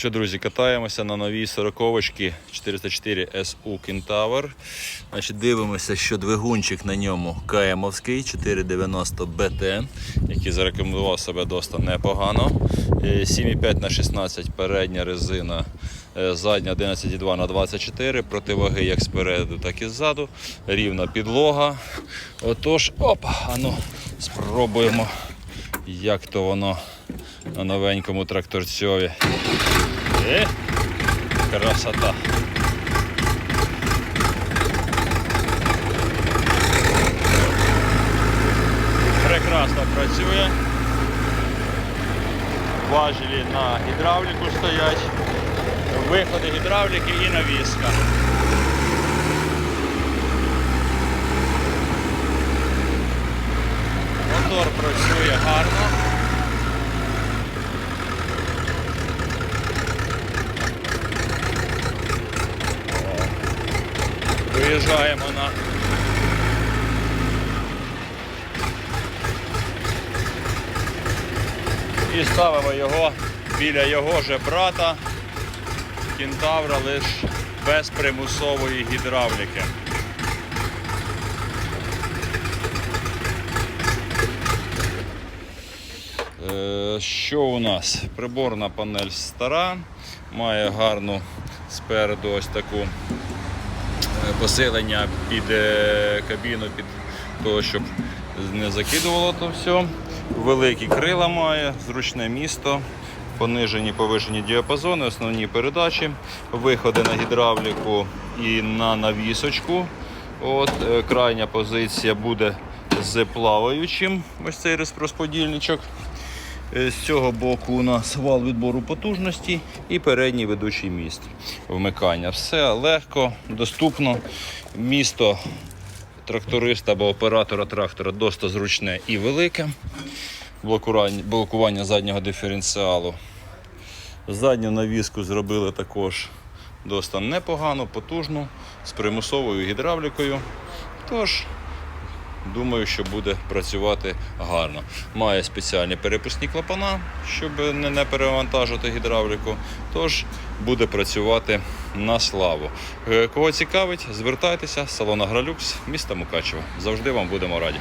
Що, друзі, катаємося на новій сороковочці 404 SU Kentaur. Значить, дивимося, що двигунчик на ньому КМовський 490 BT, який зарекомендував себе досить непогано. Е, 7,5 на 16 передня резина, е, задня 11,2 на 24, противаги як спереду, так і ззаду. Рівна підлога. Отож, оп, ану, спробуємо, як то воно на новенькому тракторцьові. Е, красота. Прекрасно працює. Важелі на гідравліку стоять, виходи гідравліки і навіска. Мотор працює гарно. Виїжджаємо на і ставимо його біля його же брата кентавра лише без примусової гідравліки. Е, Що у нас? Приборна панель стара, має гарну спереду ось таку посилення під е, кабіну, під того, щоб не закидувало то все. Великі крила має, зручне місто, понижені повишені діапазони, основні передачі, виходи на гідравліку і на навісочку. От, е, крайня позиція буде з плаваючим, ось цей розподільничок. Е, З цього боку у нас вал відбору потужності і передній ведучий міст вмикання. Все легко, доступно. Місто тракториста або оператора трактора досить зручне і велике. Блокування, заднього диференціалу. Задню навіску зробили також досить непогану, потужну, з примусовою гідравлікою. Тож, думаю, що буде працювати гарно. Має спеціальні перепускні клапана, щоб не, перевантажити гідравліку. Тож буде працювати на славу. Е, Кого цікавить, звертайтеся, салон Агролюкс, місто Мукачево. Завжди вам будемо раді.